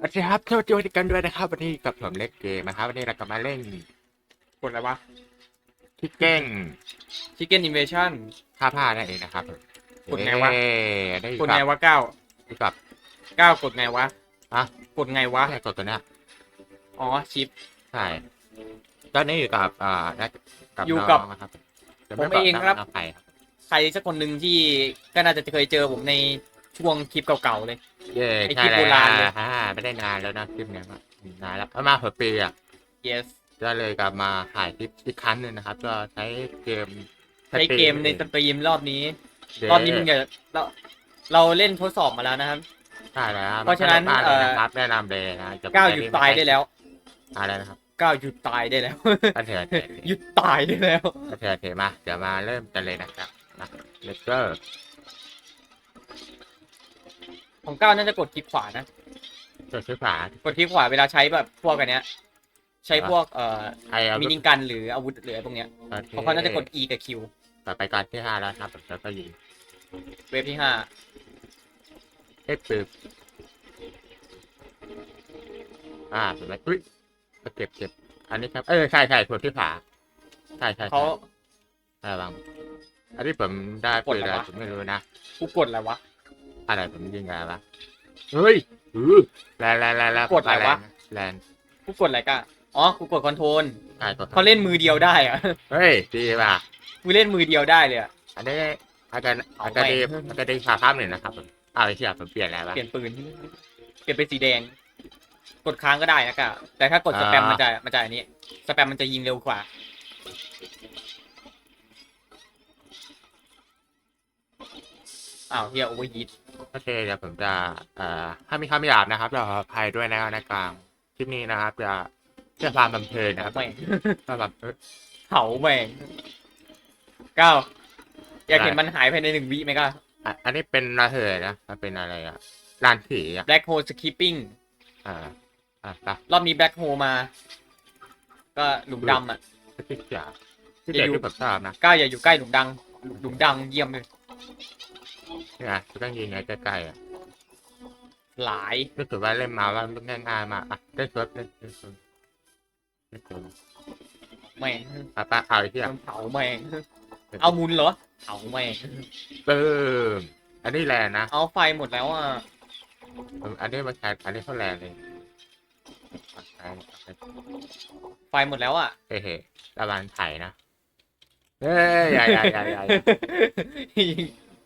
สวัสดีครับสวัสดีกันด้วยนะครับวันนี้กับผมเล็กเกมนะครับวันนี้เรากลับมาเล่นกดอะไรวะที่เก้ง Chicken Invasion ผ้าผ้านั่นเองนะครับกดไงวะ เอ้ยได้กดไงวะเก้าอยู่กับ เก้ากดไงวะอะกดไงวะ แค่กดตัวเนี้ยอ๋อชิป ใช่ตอนนี้อยู่กับอ่านักกับอยู่กับน้งนะครับดี๋ยวผมไบกเองครับ น้ำใครครับใครสักคนหนึ่งที่ก็น่าจะเคยเจอผมในช่วงคลิปเก่าๆเลย เย้ไอ้ใช่คลิปแล้โบวราณเลยฮ่าไม่ได้นานแล้วนะคลิปเนี้ยมานานแล้วประมาณหกปีอะ yes ก็เลยกลับมาถ่ายคลิปอีกครั้งหนึ่งนะครับ ก็ใช้เกมใช้เกมในสตรีมรอบนี้ เย้รอบนี้มึงอย่าเราเราเล่นทดสอบมาแล้วนะครับ ใช่แล้วเพราะฉะนั้นมัก็ได้บ้ลยเอ่อนะครับแนะนำเลยนะจะก้าวหยุดตายได้แล้วอะไรนะครับก้าวหยุดตายได้แล้ว ก็เถื่อนเถื่อนหยุดตายได้แล้ว ก็เถื่อนเถื่อนมาเดี๋ยวมาเริ่มกันเลยนะครับนะเลเกอร์ ของก้าวน่าจะกดคลิกขวานะ กดชื่อฝากดคลิกขวาเวลาใช้แบบพวกอันเนี้ย ใช้พวกเอ่อไอเอามินิกันหรืออาวุธหรืออะไรพวกเนี้ยเพราะเขาน่าจะกด E กับ Q ต่อไปก่อนที่ห้าแล้วครับแล้วก็ยิงเวฟที่ห้าเอ๊ะปืนอ่าเห็นไหมอุ้ยเก็บเก็บอันนี้ครับ เออใช่ใช่กดที่ฝาใช่ใช่เขาใช่ระวังอันนี้ผมได้ปืนอะไรผมไม่รู้นะ กูกดอะไรวะ อะไรผมยิงอะไรวะเฮ้ยอือแรงแรงแรงแรงกดอะไรวะแรงกูกดอะไรกะอ๋อ กูกดคอนโทรลใช่กดเขาเล่นมือเดียวได้อะ เฮ้ยดีป่ะกูเล่นมือเดียวได้เลยอะ อันนี้อาจารย์เอาอาจารย์ไปดีอาจารย์ดีขาข้ามหนึ่งนะครับผมอ้าวไอ้เชี่ยผมเปลี่ยนแล้ววะ เปลี่ยนปืน เปลี่ยนเป็นสีแดง กดค้างก็ได้นะกะแต่ถ้ากดสแปมอ่ามั มันจะมันจะอันนี้ สแปมมันจะยิงเร็วกว่า อ้าวเฮียโอเวอร์ฮีทโอเคเดี๋ยวผมจะเอ่อถ้ามีคำหยาบนะครับเราขออภัยด้วยนะครับในกลางคลิปนี้นะครับ จะเพื่อความบันเทิงนะครับแม่งก็แบบเอ้ยเผาแม่งเก้าอยากเห็นได้มันหายภายในหนึ่งวิไหมก้าอะอันนี้เป็นระเหยนะมันเป็นอะไรอะลานผีอะ Black Hole Skipping อ่าอะไปรอบนี้ Black Hole มา ก็หลุมดำอะที่เจ๋ที่เจ๋ที่ผมชอบนะก้าวอย่าอยู่ใกล้หลุมดังหลุมดังเยี่ยมเลย นี่ไงต้องยิงไงใกล้ๆอะหลายรู้สึกว่าเล่นมาว่ามันง่ายๆมากอะได้เฟิร์สเล่นเล่นเฟิร์สเล่นเฟิร์สแม่งอะป้าเอาไอ้ที่มันเผาแม่งเอามุนเหรอเผาแม่งเติมอันนี้แรงนะเอาไฟหมดแล้วอะผมอันนี้มันใช้อันนี้เขาแรงเลยไฟหมดแล้วอะเฮ้ยระวังไถ่นะเฮ้ยใหญ่ใหญ่ใหญ่ใหญ่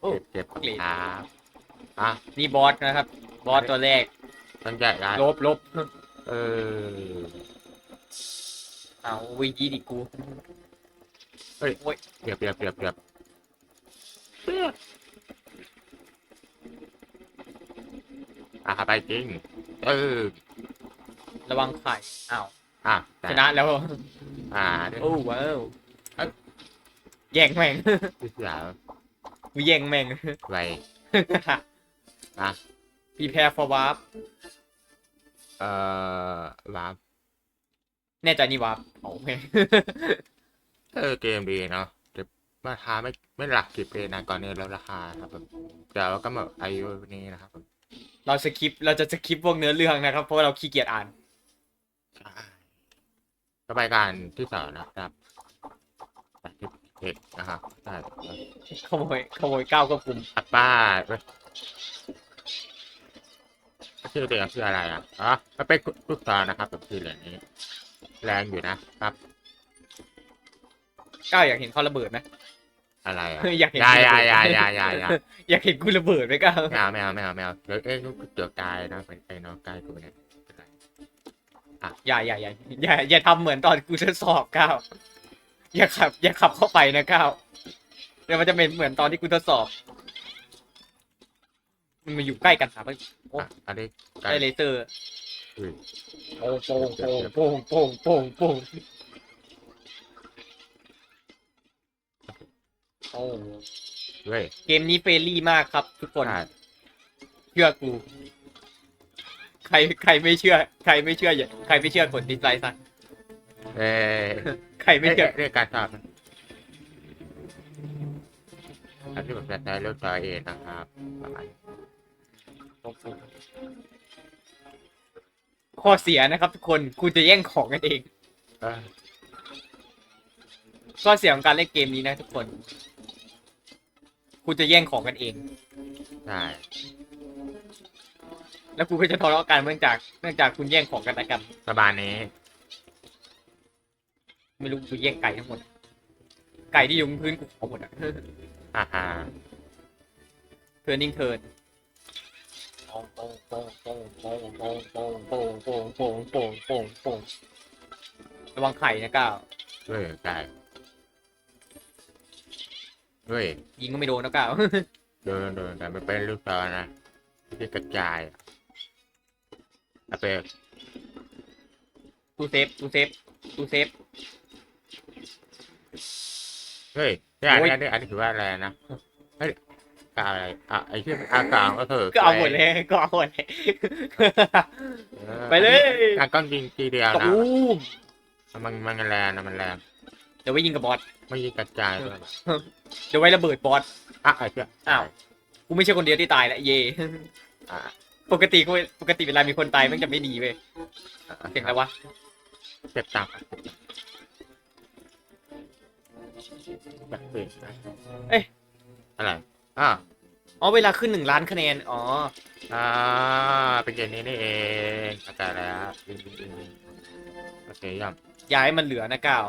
โอ้เจ็บเจ็บเกลียดครับอะนี่บอสนะครับ บอสตัวแรกต้องใหญ่ได้ลบลบเออ เอาวิยีดิกูเฮ้ย โอ้ยเปรียบเปรียบเปรียบเปรียบอะไปจริง เออ ระวังไข่อ้าวอะชนะแล้ว อ่าโอ้ว้าวเอ้ยแย่งแม่งที่เสีย กูแย่งแม่ง ไวอะ prepare for warp เอ่อวาร์ปแน่ใจนี่วาร์ปโอเคเออเกมดีเนาะแต่ราคาไม่ไม่หลักสิบเลยนะก่อนนี้แล้วราคาครับผมเดี๋ยวก็มาอายุนี้นะครับผมเราสคิปเราจะสคิปพวกเนื้อเรื่องนะครับ เพราะว่าเราขี้เกียจอ่านใช่ก็ไปการที่สองนะครับไปที่ เอกนะครับใช่ขโมยขโมยก้าวควบคุมอัปป้าเว้ยชื่อเต็มคืออะไรอะอ๋อมันเป็นลูกตานะครับแบบคือเหรียญนี้ แรงอยู่นะครับก้าวอยากเห็นเขาระเบิดไหมอะไรอะอยากเห็นยากูยาระเบิดยายายายาอยากเห็นกูระเบิดไหมก้าวไม่เอาไม่เอาไม่เอาไม่เอาเดี๋ยวเอ้ยลูกเดือดกายนะเป็นไอ้น้องกายกูเนี่ยเป็นไรอย่าอย่าอย่าอย่าอย่าทำเหมือนตอนกูทดสอบก้าว อย่าขับ อย่าขับเข้าไปนะก้าวเดี๋ยวมันจะเป็นเหมือนตอนที่กูทดสอบ มันมาอยู่ใกล้กันครับโอ้อะอันนี้กาได้ยเลเซอร์อุ้ยโป่งโป่งโป่งโป่งโป่งโป่งโป่งโอ้เว้ยเกมนี้เฟรนลี่มากครับ ทุกคนใช่เชื่อกู ใครใครไม่เชื่อ ใครไม่เชื่ออย่าใครไม่เชื่อกดดิสไลค์ซะ เอ้ยใครไม่เชื่อเรียกการชอบนะอันที่ผมจะใช้เลือกตัวเองนะครับประมาณข้อเสียนะครับทุกคนคุณจะแย่งของกันเองเออข้อเสียของการเล่นเกมนี้นะทุกคนคุณจะแย่งของกันเอง ใช่แล้วคุณก็จะทะเลาะกันเนื่องจากเนื่องจากคุณแย่งของกันและกันประมาณนี้ ไม่รู้กูแย่งไก่ทั้งหมด ไก่ที่อยู่บนพื้นกูขอหมดอะฮ่าฮ่าเทิร์นิ่งเทิร์นโป่งโป่งโป่งโป่งโป่งโป่งโป่งโป่งโป่งโป่งโป่งโป่งโป่งระวังไข่นะก้าวเฮ้ยใช่เฮ้ยยิงก็ไม่โดนนะก้าวเดินเดินแต่ไม่เป็นลูกตอนนะที่กระจายอะเอาไปตูเซฟตูเซฟตูเซฟ เฮ้ยนี่อันโอ้ยนี้อันนี้อันนี้ถือว่าอะไรนะเฮ้ยกาอะไรอะไอ้ที่อากาศก็คือก็เอาหมดเลยก็เอาหมดเลยออไปเลยการก้อนยิงทีเดียวนะตูมมันมันแรงนะมันแรงเดี๋ยวไว้ยิงกับบอสไม่ยิงกระจายด้วยเดี๋ยวไว้ระเบิดบอสอะไอ้เจ้าอ้าวกูไม่ใช่คนเดียวที่ตายแหละเย่อะปกติกูปกติเวลามีคนตายมันจะไม่ดีเว้ยอะเสียงอะไรวะเจ็บตังค์ แบบเฮ้ยเอ๊ะอะไรอะอ๋อเวลาขึ้นหนึ่งล้านคะแนน อ๋อ อ่า เป็นอย่างนี้นี่เองเข้าใจแล้วยิงยิงยิงยิงโอเคย่ำย้ายมันเหลือนะก้าว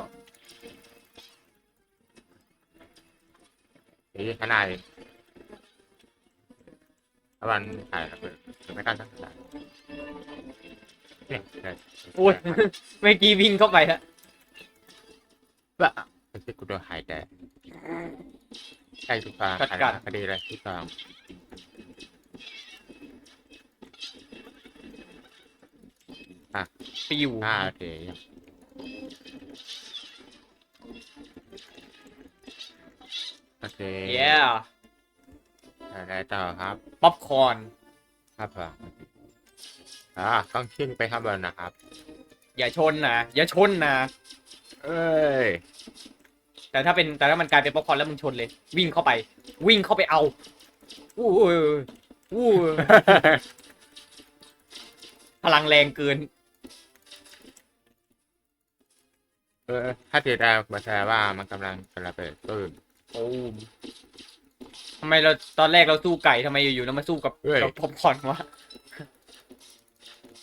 เฮ้ยขนาดนี้ถ้าวันถ่ายระเบิดหรือไม่กล้าสักเท่าไหร่เนี่ยเนี่ยโอ้ยเมื่อกี้วิ่งเข้าไปแล้วบ้า ไม่ใช่กูโดนหายใจใช่ทุกทางหายคดีเลยทุกทางไปอยู่ห้าโอเคโอเคเย้อะไรต่อครับป๊อปคอร์นครับผมอ่าต้องขึ้นไปข้างบนนะครับ อย่าชนนะ อย่าชนนะ เอ้ย แต่ถ้าเป็นแต่ถ้ามันกลายเป็นป๊อปคอร์นแล้วมึงชนเลย วิ่งเข้าไป วิ่งเข้าไปเอาอู้อู้อู้พลังแรงเกิน เออ ถ้าเจดามาแชร์ว่ามันกำลังกระเบิดปืนโอ้มทำไมเราตอนแรกเราสู้ไก่ทำไมอยู่ๆเรามาสู้กับเฮ้ย กับป๊อปคอร์นวะ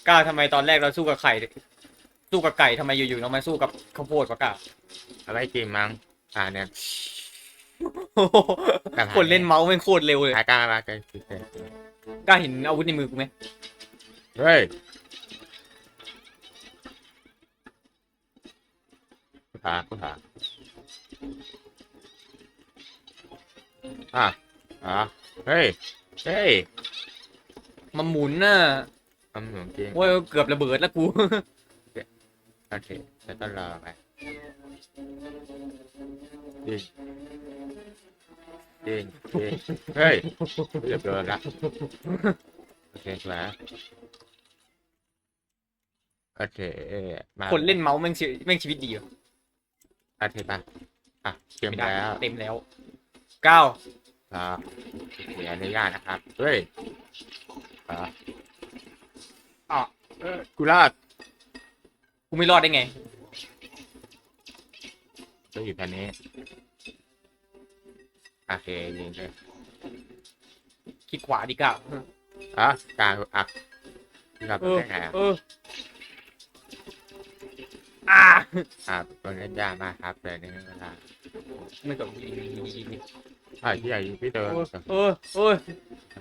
ก้าวทำไมตอนแรกเราสู้กับไข่ สู้กับไก่ทำไมอยู่ๆเรามาสู้กับข้าวโพดวะก้าวเอาไว้กินมั้ง อ่าเนี่ยครับคนเล่นเมาส์แม่งโคตรเร็วเลยหากล้ามาเกินสิบเซนกล้าเห็นอาวุธในมือกูไหมเฮ้ยกูถามกูถามอะอะเฮ้ย เฮ้ยมันหมุนน่ะมันเหมือนจริงโอ้ยเกือบระเบิดแล้วกู โอเคจะต้องรอไป จริงจริงจริงเฮ้ยเรียบร้อยละโอเคสวยโอเคมาคนเล่นเมาส์แม่งชีแม่งชีวิตดีว่ะโอเคป่ะอะเตรียมไม่ได้แล้วเต็มแล้วเก้าอ่าเสียอนุญาตนะครับเฮ้ยอะอะเออกูรอดกูไม่รอดได้ไง ก็อยู่แค่นี้ โอเคยิงเลยคลิกขวาดีเก้าอะกลางอะครับเออได้ไงอะเอออ่าอะเป็นเล่นยากมากครับแต่ในเวลาไม่กดยิงยิงยิงยิงยิงอะที่ใหญ่พี่เดินโอ้ยโอ้ยโอ้ย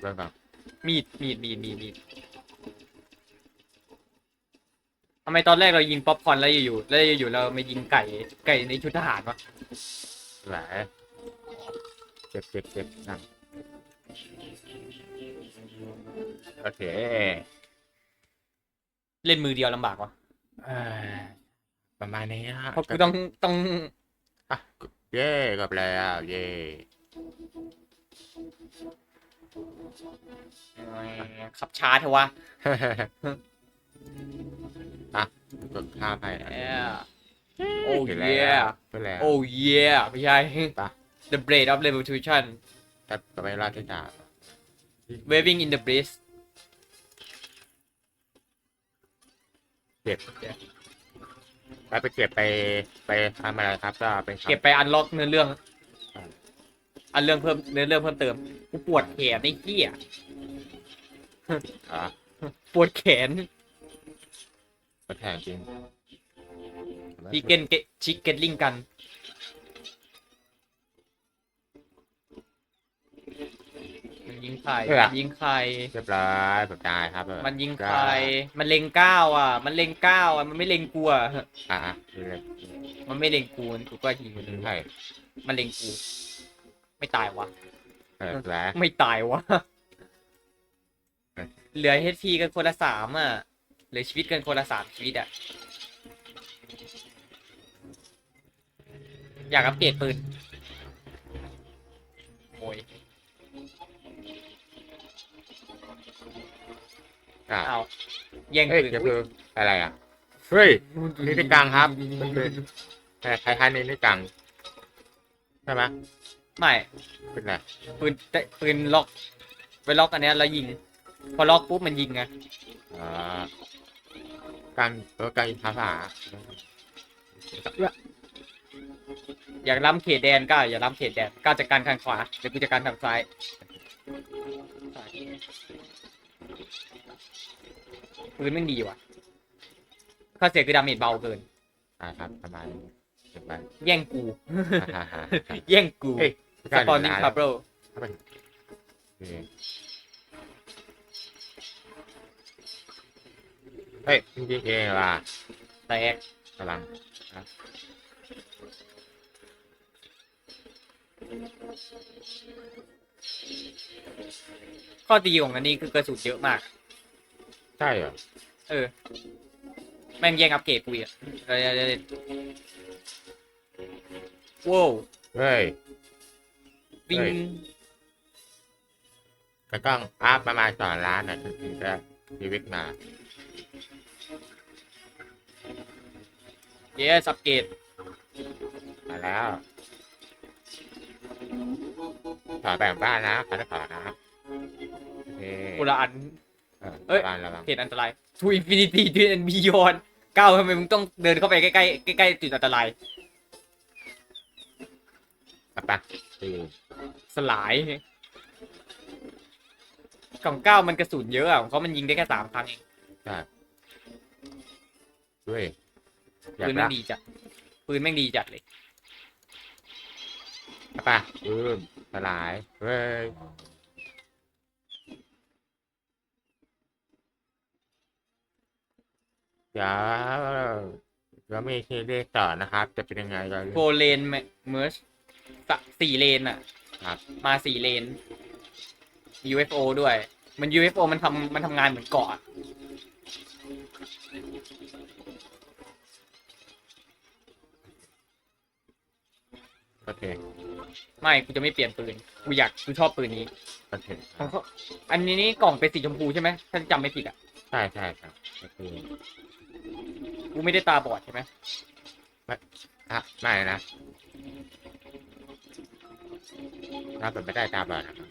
ไปก่อนมีดมีดมีดมีดมีดทำไมตอนแรกเรายิงป๊อปคอร์นแล้วอยู่ๆแล้วอยู่ๆเราไม่ยิงไก่ไก่ในชุดทหารวะไหลเจ็บเจ็บเจ็บนั่งโอเคเล่นมือเดียวลำบากวะเอ่อประมาณนี้ฮะเพราะกูต้องต้องอะเย่กับแล้วเย่ขับช้าเถอะวะ อะกดข้ามไปอันนี้ Yeah. Oh เห็นแล้ว yeah ไปแล้ว Oh yeah ไม่ใช่ปะ The Blade of Revolution แต่ก็ไม่รอดที่ดาบ Waving in the Breeze ก็บไปไปเก็บไปไปทำอะไรครับ ก็เป็นคำเก็บไปอันล็อกเนื้อเรื่อง อันเรื่องเพิ่มเนื้อเรื่องเพิ่มเติมกูปวดแขนไอ้เหี้ยอ๋อปวดแขนก็ แทงจริงชิคเกนเกชิคเกนลิงกัน มันยิงใครมันยิงใคร เรียบร้อยผมตายครับมันยิงใคร มันเล็งก้าวอะ มันเล็งก้าวอะ มันไม่เล็งกูอะ อะอะดูเลยมันไม่เล็งกูกูก็ยิงมันใช่มันเล็งกู ไม่ตายวะ เออแล้วไม่ตายวะเอ้ยเหลือเฮทีกันคนละสามอะ เหลือชีวิตกันคนละสามชีวิตอะอยากอัปเกรดปืนโอ้ยอะเอาแย่งเฮ้ยปืนเดี๋ยวคืออะไรอะ เฮ้ยนี่ในกลางครับมันเป็นใครใครๆนี่นี่กังใช่ไหมไม่เป็นไรปืนแต่ปืนล็อก ไปล็อกอันเนี้ยแล้วยิง พอล็อกปุ๊บมันยิงไงอ่า การเออการอินทาผาอยากล้ำเขตแดนก็อย่าล้ำเขตแดนก้าวจัดการทางขวาเดี๋ยวกูจัดการทางซ้ายปืนไม่งดีว่ะข้อเสียคือดาเมจเบาเกินอ่าครับประมาณนี้เก็บไปแย่งกูฮ่าฮ่าแย่งกูเฮ้ยสปอนนิงคาร์โบ ฮ้ยจริงๆเองว่ะแตกกำลังข้อดีของอันนี้คือกระสุนเยอะมาก ใช่เหรอ เออ แม่งแย่งอัปเกรดกูอีกอะเดี๋ยวเดี๋ยวเดี๋ยวว้าวเฮ้ย วิ่งเฮ้ย ก็ต้องอัพประมาณสองล้านนะถึงจะชีวิตมา เยสอัปเกรดมาแล้วขอแบ่งบ้านนะขอได้ขอนะโอเคกูละอันเออเอ้ย บ้านระวังเขตอันตราย to infinity to and beyond ก้าวทำไมมึงต้องเดินเข้าไปใกล้ๆใกล้ๆจุดอันตรายไปปะคือสลายกล่องเก้ามันกระสุนเยอะอะของเขามันยิงได้แค่สามครั้งเองใช่ด้วย อยากปืนแม่รังกดีจัด ปืนแม่งดีจัดเลยไปปะปืนสลายเฮ้ยเดี๋ยวเดี๋ยวมีทีเรียกต่อนะครับ จะเป็นยังไงกัน โฟเลนเมอร์ชสี่เลนอะครับ มาสี่เลน UFO ด้วย มัน UFO มันทำมันทำงานเหมือนเกาะอะ โอเค ไม่กูจะไม่เปลี่ยนปืนกูอยากกูชอบปืนนี้โอเคของเขาอันนี้นี่กล่องเป็นสีชมพูใช่ไหมถ้าจำไม่ผิดอะใช่ใช่ครับโอเคกูไม่ได้ตาบอดใช่ไหมอะไม่นะถ้าเป็นไม่ได้ตามแบบนะครับ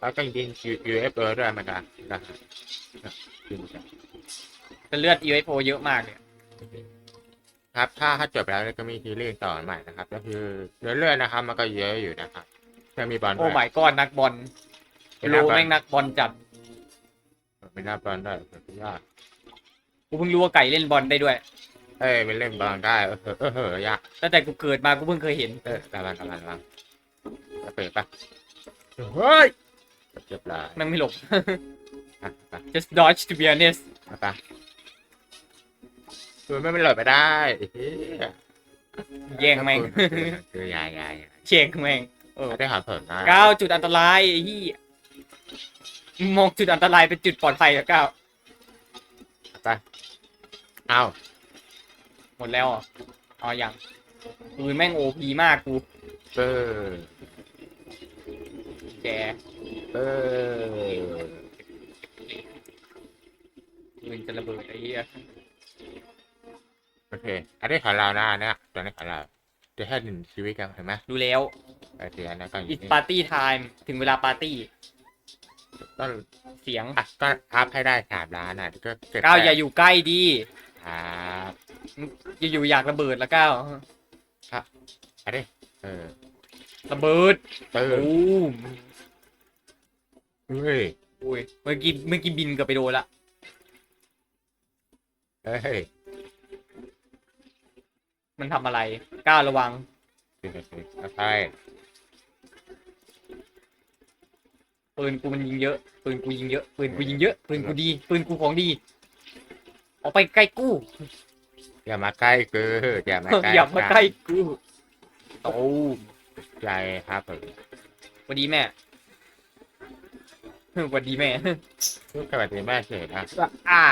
แล้วก็จริงๆ UFO ด้วยมันกันนะครับจริงจังแต่เลือด UFO เยอะมากเลย ครับ ถ้าถ้าจบแล้วก็มีซีรีส์ต่อใหม่นะครับ ก็คือเรื่อยๆนะครับ มันก็เยอะอยู่นะครับจะมีบอลโอ้ด้วย ไม่ก้อนนักบอลเป็นโลนักบอล แม่งนักบอลจัดเป็นนักบอลด้วยสุดยอดกูเพิ่งรู้ว่าไก่เล่นบอลได้ด้วยเอ้ยเป็นเล่นบอลได้เออเออเออเออยากตั้งแต่กูเกิดมากูเพิ่งเคยเห็นเออระวังระวังระวังจะเปิดปะเฮ้ยเจ็บเลยแม่งไม่หลบ อะไป just dodge to be honest ไปไป คือไม่ไม่หลบไปได้เฮ้ยแย่งแม่งคือยายายเช็คแม่งเออไม่ได้หาผลนะก้าวจุดอันตรายไอ้ที่มองจุดอันตรายเป็นจุดปลอดภัยกับก้าวไปเอา หมดแล้วเหรออ๋อยังปืนแม่งโอพีมากกูเปอร์แกเปอร์ปืนจะระเบิดไอ้เหี้ยโอเคอันนี้ของเรานะอันเนี่ยตัวนี้ของเราจะแค่หนึ่งชีวิตกันเห็นไหมดูแล้วไอเสียนะก็อย่าง it's นี้ party time ถึงเวลาปาร์ตี้ก็เสียงอะก็อัพให้ได้สามล้านอะก็เก็บก้าวอย่าได้อยู่ใกล้ดีครับอย่าอยู่อยากระเบิดแล้วก้าวไปดิเออระเบิดเออโอ้มเฮ้ย โอ้ยเมื่อกี้เมื่อกี้บินเกับไปโดนละ เฮ้ย มันทำอะไรก้าวระวังสิบสิบใช่ปืนกูมันยิงเยอะปืนกูยิงเยอะปืนกูยิงเยอะปืนกูดีปืนกูของดี ออกไปใกล้กูอย่ามาใกล้กูอย่ามาใกล้อย่ามาใกล้กูโอ้ใจครับผมสวัสดีแม่สวัสดีแม่ลูกสวัสดีแม่เฉยนะอ่า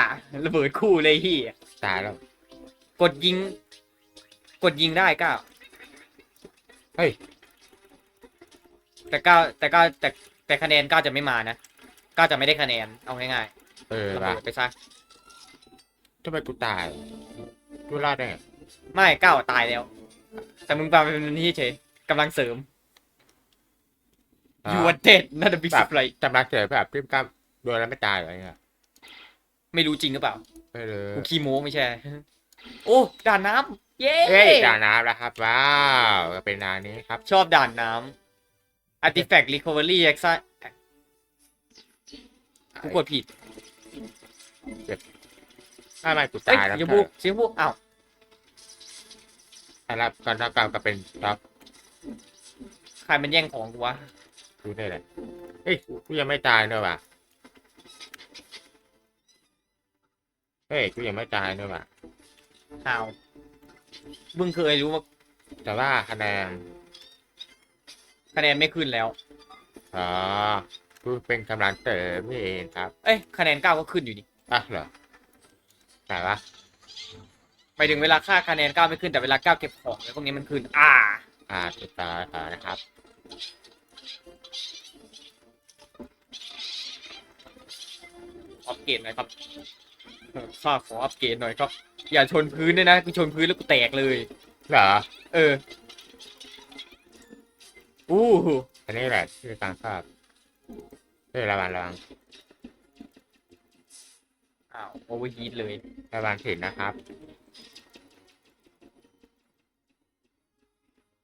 ระเบิดคู่เลยที่ตายแล้วกดยิง กดยิงได้ก้าวเฮ้ย แต่ก้าวแต่ก้าวแต่แต่คะแนนก้าวจะไม่มานะก้าวจะไม่ได้คะแนนเอาง่ายเออๆระว่ะเบิดไปซะทำไมกูตายกูรอดได้ไงไม่ก้าวตายแล้ว แต่มึงมาเป็นนี่เฉยกำลังเสริม อ่า you are dead น่าจะบิสไรจำรักเฉยแบบพิมพ์กล้ามโดนแล้วไม่ตายอะไรเงี้ยไม่รู้จริงหรือเปล่า ไม่เลยกูขี้โม้ไม่ใช่ โอ้ด่านน้ำเย้เฮ้ยจ่าน้ำแล้วครับ ว้าวก็เป็นนานี้ครับ ชอบด่านน้ำ artifact recovery e x a กูกดผิดถ้าไม่กูเอ้ยตายแล้วสีชมพูสีชมพูอ้าวสำหรับก่อนถ้าเก่าก็เป็นท็อปใครมันแย่งของกูวะดูได้เลยเฮ้ยกูยังไม่ตายเนอะว่ะเฮ้ยกูยังไม่ตายเนอะว่ะ อ้าวมึงเคยรู้ว่าแต่ว่าคะแนนคะแนนไม่ขึ้นแล้วอ๋อกูเป็นกำลังเสริมนี่เองครับ เอ้ยคะแนนเก้าก็ขึ้นอยู่ดิอะเหรอแต่ว่าไปถึงเวลาค่าคะแนนเก้าไม่ขึ้นแต่เวลาเก้าเก็บของแล้วพวกนี้มันขึ้น อ่า อ่าติดต่อต่อนะครับอัปเกรดหน่อยครับเออข้าขออัปเกรดหน่อยครับ อย่าชนพื้นด้วยนะกูชนพื้นแล้วกูแตกเลย เหรอ เออ อู้หูอันนี้แหละที่การภาพเฮ้ยระวังระวังอ้าวโอเวอร์ฮีทเลย ระวังถิ่นนะครับ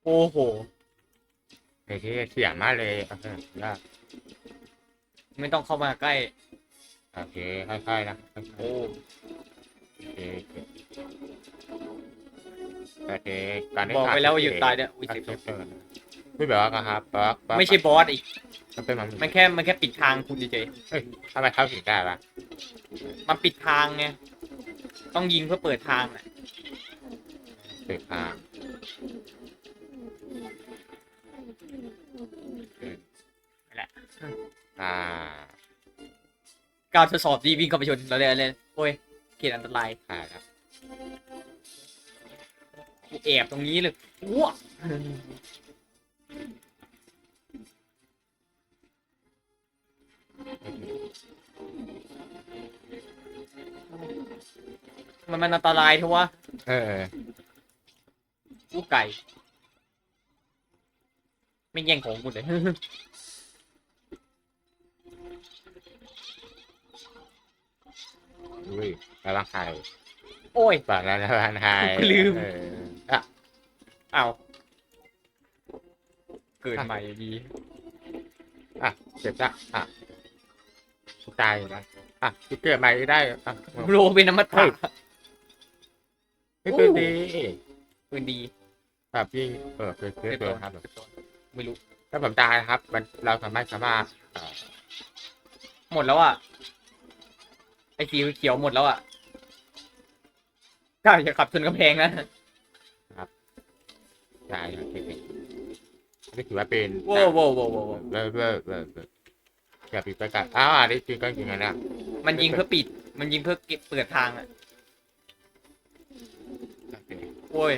โอ้โห ในที่เสียงมากเลยโอเคยากไม่ต้องเข้ามาใกล้ โอเคค่อยๆนะค่อยๆ โอ้ โอเคโอเคการนี้บอกไปแล้วว่าหยุดตายเนี่ยอุ้ยขาดเจ็บเพิ่มไม่บอกว่าครับบล็อกบล็อกไม่ใช่บอสอีก มันเป็นมันมันแค่ มันแค่ปิดทางคุณเฉยเฮ้ยทำไมเข้าถึงได้ปะๆมันปิดทางไง ต้องยิงเพื่อเปิดทางน่ะเปิดทางนั่นแหละอ่า การทดสอบดีวิ่งเข้าไปชนเราเลยเลยโอ้ยเข ตอันตรายขาดครับกูแอบตรงนี้เลยว้ามันมันอันตรายเทวะเออกูไก่ ไม่แย่งของกูเลย อุ้ยระวังไข่โอ้ยปากแล้วระวังไข่กูลืม เอออะเอาเกิดใหม่ดีอะเจ็บละอะกูตายอยู่นะอะกูเกิดใหม่ได้อะโลเป็นน้ำมันเฮ้ตายไม่คือดีปืนดีแบบยิ่งเออคือคือตัวครับ ไม่รู้ถ้าผมตายนะครับ มันเราสามารถสามารถเอ่อหมดแล้วอะ ไอ้สีเขียวหมดแล้วอะก้าวอย่าขับชนกำแพงนะตายอย่างที่เป็นอันนี่ถือว่าเป็นโว้วโว้วโว้วโว้วโว้วเลิกเลิกเลิกเลิกอย่าปิดประกาศอ้าวอันนี้จริงก็จริงนะเนี่ยมันยิงเพื่อปิด มันยิงเพื่อเก็บเปิดทางอะโอเคโอ้ย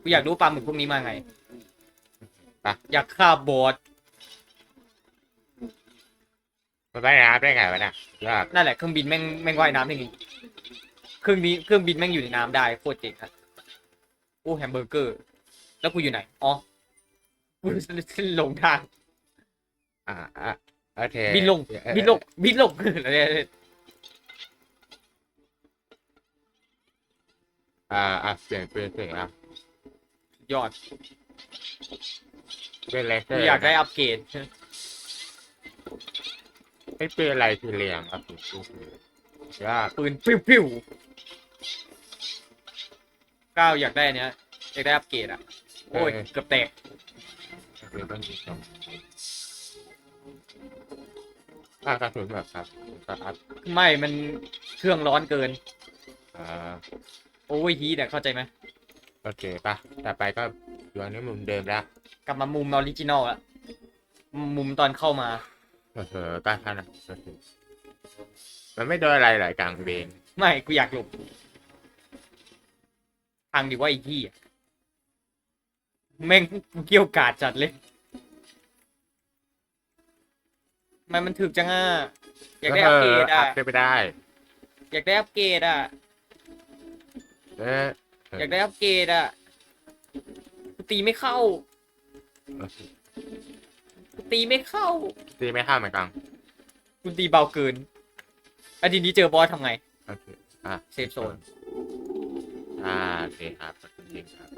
กูอยากรู้ปลาหมึกพวกนี้มาไงไปอยากฆ่าบอส มันว่ายน้ำได้ไงวะเนี่ยยากนั่นแหละเครื่องบินแม่งแม่งว่ายน้ำได้ไงเครื่องบินเครื่องบินแม่งอยู่ในน้ำได้โคตรเจ๋งอะโอ้แฮมเบอร์เกอร์ แล้วกูอยู่ไหนอ๋อกูหลงทางอ่าอะโอเคบินลงเอ่อบินลงบินลงอะไรอ่าอะเสียงเป็นเสียงอะยอดเป็นเลเซอร์อยากได้อัปเกรด ไม่เป็นอะไรทีเรียงครับผมยากปืนปิ้วปิ้วก้าวอยากได้อันเนี้ยอยากได้อัปเกรดอะ โอ้ยเกือบแตกเดี๋ยวต้องมีสองถ้ากระสุนแบบครับก็อัพไม่มันเครื่องร้อนเกิน อ่า โอ้ยฮีทอะเข้าใจไหมโอเคปะต่อไปก็อยู่อันนี้มุมเดิมแล้ว กลับมามุมออริจินอลอะมุมตอนเข้ามา เออใกล้ขนาดโอเคมันไม่โดนอะไรหลายกลางเบนไม่กูอยากหลบทางดีว่าไอ้ที่แม่งเกี่ยวกาดจัดเลยทำไมันมันถึกจังอะอยากได้อัปเกรดอะอัพไม่ได้อยากได้อัปเกรดอะเอออยากได้อัปเกรดอะกูตีไม่เข้า ตีไม่เข้า ตีไม่ข้ามเหมือนกันกูตีเบาเกินอันทีนี้เจอบอสทำไง โอเคอะเซฟโซน อ่าโอเคครับจริงครับ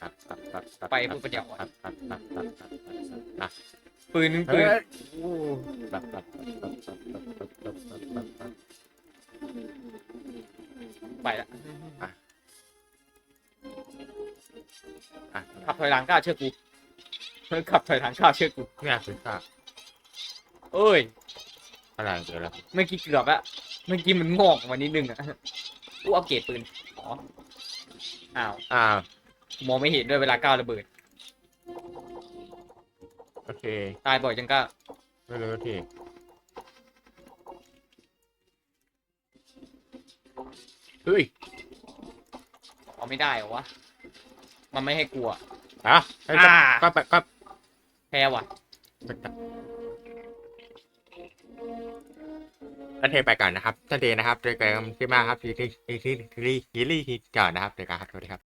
ครับครับครับครับไปพูดประเดี๋ยวครับครับครับครับครับครับปืนปืปืนนครับครับครับครับครับครับครับครับครับไปละอะขับถอยหลังก้าวเชื่อกู ขับถอยหลังก้าวเชื่อกูเนี่ยคือค่ะเอ้ย อะไรเดี๋ยวแล้วเมื่อกี้เกือบอะเมื่อกี้มันงอกออกมานิดนึงอะกูอัปเกรดปืนอ๋ออ้าวอ้าวมองไม่เห็นด้วยเวลาก้าวระเบิด โอเค ตายบ่อยจังก้าวไม่รู้ทีเฮ้ยเอาไม่ได้เหรอวะ มันไม่ให้กลัว อะก็อ่า ก็ก็ก็แพ้ว่ะก็เทไปก่อนนะครับท่านเทนะครับเจอกันที่มาครับทีที่ที่ที่ที่ที่ก่อนนะครับเจอกันครับสวัสดีครับ